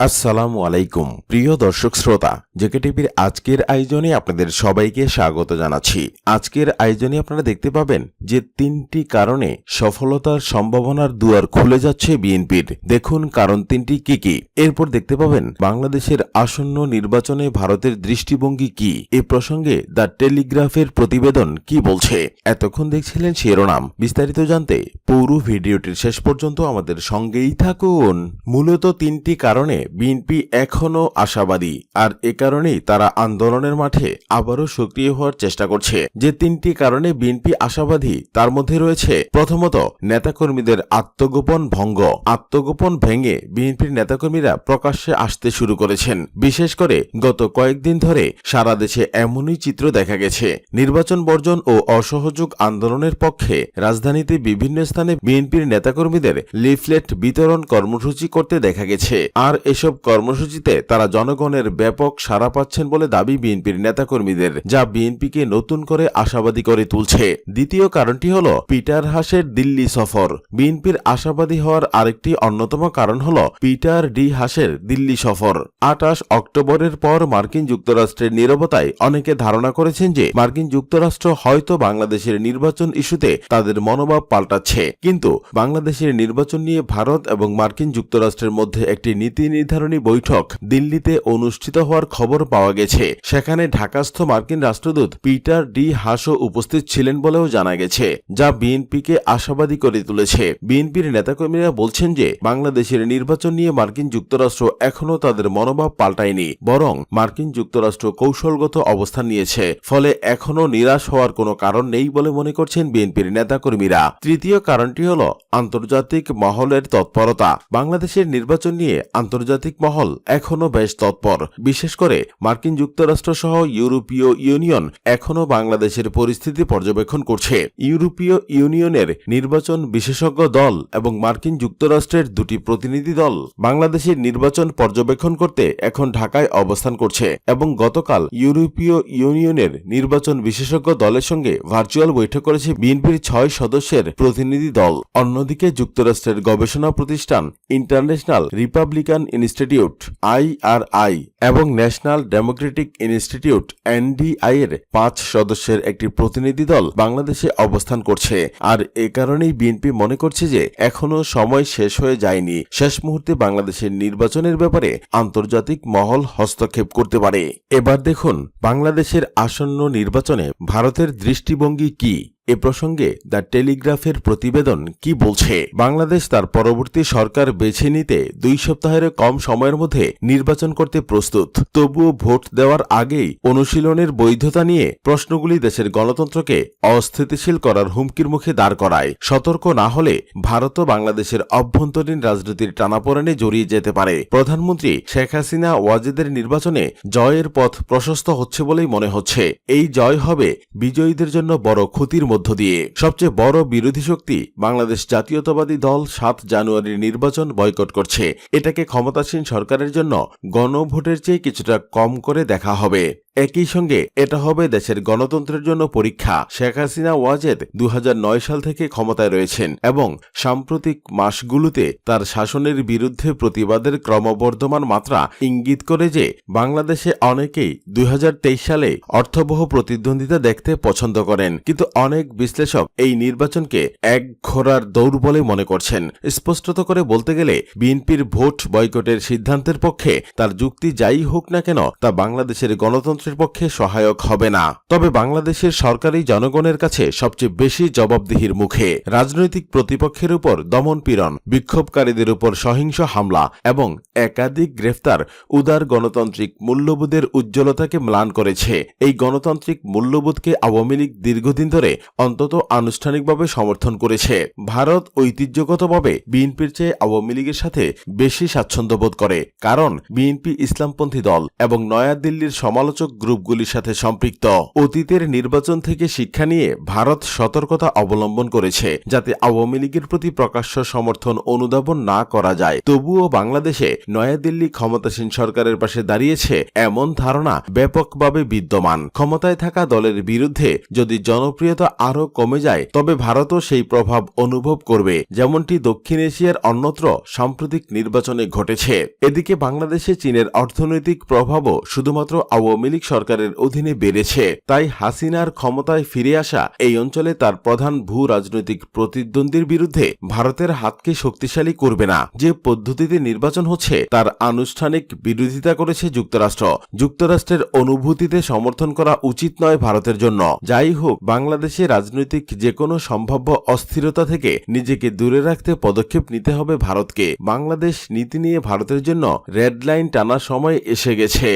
আসসালামু আলাইকুম, প্রিয় দর্শক শ্রোতা, জেকে টিভির আজকের আয়োজনে আপনাদের সবাইকে স্বাগত জানাচ্ছি। আজকের আয়োজনে আপনারা দেখতে পাবেন যে তিনটি কারণে সফলতার সম্ভাবনার দুয়ার খুলে যাচ্ছে বিএনপির। দেখুন কারণ তিনটি কি কি। এরপর দেখতে পাবেন বাংলাদেশের আসন্ন নির্বাচনে ভারতের দৃষ্টিভঙ্গি কি। এ প্রসঙ্গে দ্য টেলিগ্রাফের প্রতিবেদন কি বলছে। এতক্ষণ দেখছিলেন শিরোনাম। বিস্তারিত জানতে পুরো ভিডিওটির শেষ পর্যন্ত আমাদের সঙ্গেই থাকুন। মূলত তিনটি কারণে বিএনপি এখনও আশাবাদী। আর এ কারণেই তারা আন্দোলনের মাঠে আবারও সক্রিয় হওয়ার চেষ্টা করছে। যে তিনটি কারণে বিএনপি আশাবাদী, তার মধ্যে রয়েছে প্রথমত, নেতাকর্মীদের আত্মগোপন ভঙ্গ। আত্মগোপন ভেঙে বিএনপির নেতাকর্মীরা প্রকাশ্যে আসতে শুরু করেছেন। বিশেষ করে গত কয়েকদিন ধরে সারা দেশে এমনই চিত্র দেখা গেছে। নির্বাচন বর্জন ও অসহযোগ আন্দোলনের পক্ষে রাজধানীতে বিভিন্ন স্থানে বিএনপির নেতাকর্মীদের লিফলেট বিতরণ কর্মসূচি করতে দেখা গেছে। আর এসব কর্মসূচিতে তারা জনগণের ব্যাপক সাড়া পাচ্ছেন বলে দাবি বিএনপির নেতাকর্মীদের, যা বিএনপিকে নতুন করে আশাবাদী করে তুলছে। দ্বিতীয় কারণটি হল পিটার হাসের দিল্লি সফর। বিএনপির আশাবাদী হওয়ার আরেকটি অন্যতম কারণ হল পিটার ডি হাসের দিল্লি সফর। আটাশ অক্টোবরের পর মার্কিন যুক্তরাষ্ট্রের নিরবতায় অনেকে ধারণা করেছেন যে মার্কিন যুক্তরাষ্ট্র হয়তো বাংলাদেশের নির্বাচন ইস্যুতে তাদের মনোভাব পাল্টাচ্ছে। কিন্তু বাংলাদেশের নির্বাচন নিয়ে ভারত এবং মার্কিন যুক্তরাষ্ট্রের মধ্যে একটি নীতি নির্ধারণী বৈঠক দিল্লিতে অনুষ্ঠিত হওয়ার খবর পাওয়া গেছে। সেখানে ঢাকাস্থ মার্কিন রাষ্ট্রদূত পিটার ডি হাসও উপস্থিত ছিলেন বলেও জানা গেছে, যা বিএনপিকে আশাবাদী করে তুলেছে। বিএনপির নেতাকর্মীরা বলছেন যে, বাংলাদেশের নির্বাচন নিয়ে মার্কিন যুক্তরাষ্ট্র এখনও তাদের মনোভাব পাল্টায়নি, বরং মার্কিন যুক্তরাষ্ট্র কৌশলগত অবস্থান নিয়েছে, ফলে এখনও নিরাশ হওয়ার কোনো কারণ নেই বলে মনে করছেন বিএনপির নেতাকর্মীরা। তৃতীয় কারণটি হল আন্তর্জাতিক মহলের তৎপরতা। বাংলাদেশের নির্বাচন নিয়ে আন্তর্জাতিক মহল এখনও বেশ তৎপর। বিশেষ করে মার্কিন যুক্তরাষ্ট্র সহ ইউরোপীয় ইউনিয়ন এখনও বাংলাদেশের পরিস্থিতি পর্যবেক্ষণ করছে। ইউরোপীয় ইউনিয়নের নির্বাচন বিশেষজ্ঞ দল এবং মার্কিন যুক্তরাষ্ট্রের দুটি প্রতিনিধি দল বাংলাদেশের নির্বাচন পর্যবেক্ষণ করতে এখন ঢাকায় অবস্থান করছে এবং গতকাল ইউরোপীয় ইউনিয়নের নির্বাচন বিশেষজ্ঞ দলের সঙ্গে ভার্চুয়াল বৈঠক করেছে বিএনপির ছয় সদস্যের প্রতিনিধি দল। অন্যদিকে যুক্তরাষ্ট্রের গবেষণা প্রতিষ্ঠান ইন্টারন্যাশনাল রিপাবলিকান ইনস্টিটিউট আইআরআই এবং ন্যাশনাল ডেমোক্রেটিক ইনস্টিটিউট এনডিআই এর পাঁচ সদস্যের একটি প্রতিনিধি দল বাংলাদেশে অবস্থান করছে। আর এ কারণেই বিএনপি মনে করছে যে এখনও সময় শেষ হয়ে যায়নি। শেষ মুহূর্তে বাংলাদেশের নির্বাচনের ব্যাপারে আন্তর্জাতিক মহল হস্তক্ষেপ করতে পারে। এবার দেখুন, বাংলাদেশের আসন্ন নির্বাচনে ভারতের দৃষ্টিভঙ্গি কি? এ প্রসঙ্গে দ্য টেলিগ্রাফের প্রতিবেদন কি বলছে? বাংলাদেশ তার পরবর্তী সরকার বেছে নিতে দুই সপ্তাহের কম সময়ের মধ্যে নির্বাচন করতে প্রস্তুত। তবুও ভোট দেওয়ার আগেই অনুশীলনের বৈধতা নিয়ে প্রশ্নগুলি দেশের গণতন্ত্রকে অস্থিতিশীল করার হুমকির মুখে দাঁড় করায়। সতর্ক না হলে ভারতও বাংলাদেশের অভ্যন্তরীণ রাজনীতির টানাপোড়েনে জড়িয়ে যেতে পারে। প্রধানমন্ত্রী শেখ হাসিনা ওয়াজেদের নির্বাচনে জয়ের পথ প্রশস্ত হচ্ছে বলেই মনে হচ্ছে। এই জয় হবে বিজয়ীদের জন্য বড় ক্ষতির মধ্য দিয়ে। সবচেয়ে বড় বিরোধী শক্তি বাংলাদেশ জাতীয়তাবাদী দল সাত জানুয়ারির নির্বাচন বয়কট করছে। এটাকে ক্ষমতাসীন সরকারের জন্য গণভোটের চেয়ে কিছুটা কম করে দেখা হবে। একই সঙ্গে এটা হবে দেশের গণতন্ত্রের জন্য পরীক্ষা। শেখ হাসিনা ওয়াজেদ দু হাজার নয় সাল থেকে ক্ষমতায় রয়েছেন এবং সাম্প্রতিক মাসগুলোতে তার শাসনের বিরুদ্ধে প্রতিবাদের ক্রমবর্ধমান মাত্রা ইঙ্গিত করে যে বাংলাদেশে অনেকেই দুই হাজার তেইশ সালে অর্থবহ প্রতিদ্বন্দ্বিতা দেখতে পছন্দ করেন। কিন্তু অনেক বিশ্লেষক এই নির্বাচনকে এক ঘোড়ার দৌড় বলে মনে করছেন। স্পষ্টত করে বলতে গেলে, বিএনপির ভোট বয়কটের সিদ্ধান্তের পক্ষে তার যুক্তি যাই হোক না কেন, তা বাংলাদেশের গণতন্ত্রের পক্ষে সহায়ক হবে না। তবে বাংলাদেশের সরকারি জনগণের কাছে সবচেয়ে বেশি জবাবদিহির মুখে রাজনৈতিক প্রতিপক্ষের উপর দমন পীড়ন, বিক্ষোভকারীদের উপর সহিংস হামলা এবং একাধিক গ্রেফতার উদার গণতান্ত্রিক মূল্যবোধের উজ্জ্বলতাকে ম্লান করেছে। এই গণতান্ত্রিক মূল্যবোধকে আওয়ামী লীগ দীর্ঘদিন ধরে অন্তত আনুষ্ঠানিকভাবে সমর্থন করেছে। ভারত ঐতিহ্যগতভাবে বিএনপির চেয়ে আওয়ামী লীগের সাথে বেশি স্বাচ্ছন্দ্য বোধ করে, কারণ বিএনপি ইসলামপন্থী দল এবং নয়াদিল্লির সমালোচক গ্রুপগুলির সাথে সম্পৃক্ত। অতীতের নির্বাচন থেকে শিক্ষা নিয়ে ভারত সতর্কতা অবলম্বন করেছে, যাতে আওয়ামী লীগের প্রতি প্রকাশ্য সমর্থন অনুধাবন না করা যায়। তবুও বাংলাদেশে নয়াদিল্লি ক্ষমতাসীন সরকারের পাশে দাঁড়িয়েছে এমন ধারণা ব্যাপকভাবে বিদ্যমান। ক্ষমতায় থাকা দলের বিরুদ্ধে যদি জনপ্রিয়তা আরও কমে যায়, তবে ভারতও সেই প্রভাব অনুভব করবে, যেমনটি দক্ষিণ এশিয়ার অন্যত্র সাম্প্রতিক নির্বাচনে ঘটেছে। এদিকে বাংলাদেশে চীনের অর্থনৈতিক প্রভাবও শুধুমাত্র আওয়ামী লীগ সরকারের অধীনে বেড়েছে, তাই হাসিনার ক্ষমতায় ফিরে আসা এই অঞ্চলে তার প্রধান ভূ রাজনৈতিক প্রতিদ্বন্দ্বীর বিরুদ্ধে ভারতের হাতকে শক্তিশালী করবে না। যে পদ্ধতিতে নির্বাচন হচ্ছে, তার আনুষ্ঠানিক বিরোধিতা করেছে যুক্তরাষ্ট্র। যুক্তরাষ্ট্রের অনুভূতিতে সমর্থন করা উচিত নয় ভারতের জন্য। যাই হোক, বাংলাদেশে রাজনৈতিক যে কোনো সম্ভাব্য অস্থিরতা থেকে নিজেকে দূরে রাখতে পদক্ষেপ নিতে হবে ভারতকে। বাংলাদেশ নীতি নিয়ে ভারতের জন্য রেড লাইন টানার সময় এসে গেছে।